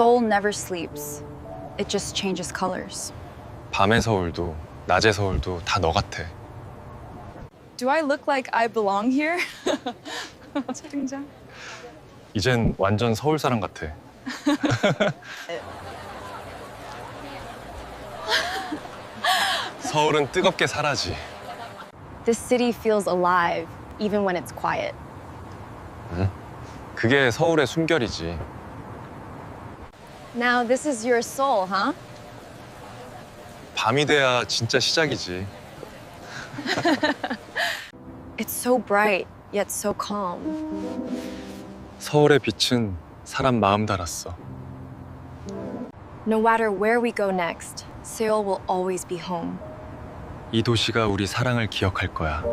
Seoul never sleeps. It just changes colors. 밤의 서울도 낮의 서울도 다 너 같아. Do I look like I belong here? 채팅장. 이젠 완전 서울 사람 같아. 서울은 뜨겁게 살아지. This city feels alive, even when it's quiet. 그게 서울의 숨결이지. Now, this is your soul, huh? 밤이 돼야 진짜 시작이지. It's so bright, yet so calm. 서울의 빛은 사람 마음 달았어. No matter where we go next, Seoul will always be home. 이 도시가 우리 사랑을 기억할 거야.